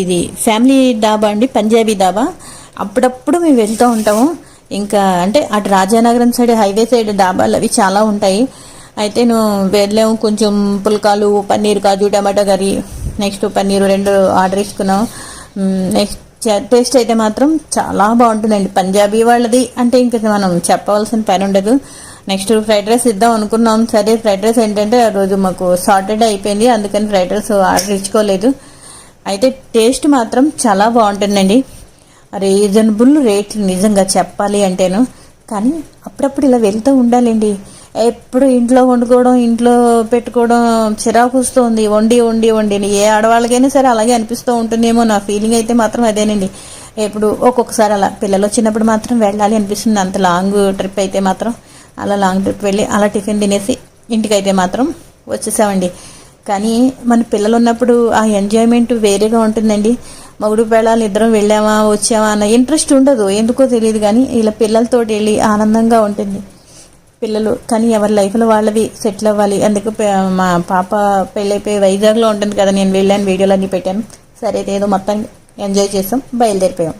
ఇది ఫ్యామిలీ డాబా అండి పంజాబీ డాబా. అప్పుడప్పుడు మేము వెళ్తూ ఉంటాము. ఇంకా అంటే అటు రాజానగరం సైడ్ హైవే సైడ్ డాబాలు అవి చాలా ఉంటాయి. అయితే నువ్వు వెళ్ళాము కొంచెం పుల్కాలు paneer kaju tomato curry next paneer రెండు ఆర్డర్ ఇచ్చుకున్నాం నెక్స్ట్ టేస్ట్ అయితే మాత్రం చాలా బాగుంటుందండి. పంజాబీ వాళ్ళది అంటే ఇంకా మనం చెప్పవలసిన పని ఉండదు. నెక్స్ట్ ఫ్రైడ్ రైస్ ఇద్దాం అనుకున్నాం. సరే ఫ్రైడ్ రైస్ ఏంటంటే ఆ రోజు మాకు సాటర్డే అయిపోయింది. అందుకని ఫ్రైడ్ రైస్ ఆర్డర్ ఇచ్చుకోలేదు. అయితే టేస్ట్ మాత్రం చాలా బాగుంటుందండి. రీజనబుల్ రేట్లు నిజంగా చెప్పాలి అంటేను. కానీ అప్పుడప్పుడు ఇలా వెళ్తూ ఉండాలండి. ఎప్పుడు ఇంట్లో వండుకోవడం ఇంట్లో పెట్టుకోవడం చిరాకు వస్తుంది. వండి వండి వండి ఏ ఆడవాళ్ళకైనా సరే అలాగే అనిపిస్తూ ఉంటుందేమో. నా ఫీలింగ్ అయితే మాత్రం అదేనండి. ఎప్పుడు ఒక్కొక్కసారి అలా పిల్లలు వచ్చినప్పుడు మాత్రం వెళ్ళాలి అనిపిస్తుంది. అంత లాంగ్ ట్రిప్ అయితే మాత్రం. అలా లాంగ్ ట్రిప్ వెళ్ళి అలా టిఫిన్ తినేసి ఇంటికైతే మాత్రం వచ్చేసామండి. కానీ మన పిల్లలు ఉన్నప్పుడు ఆ ఎంజాయ్మెంట్ వేరేగా ఉంటుందండి. మగుడు పిల్లలు ఇద్దరం వెళ్ళామా వచ్చామా అన్న ఇంట్రెస్ట్ ఉండదు. ఎందుకో తెలియదు కానీ ఇలా పిల్లలతో వెళ్ళి ఆనందంగా ఉంటుంది. పిల్లలు కానీ ఎవరి లైఫ్లో వాళ్ళవి సెటిల్ అవ్వాలి. అందుకు మా పాప పెళ్ళైపోయి వైజాగ్లో ఉంటుంది కదా నేను వెళ్ళాను వీడియోలు అన్నీ పెట్టాను. సరే అయితే ఏదో మొత్తం ఎంజాయ్ చేసాం బయలుదేరిపోయాం.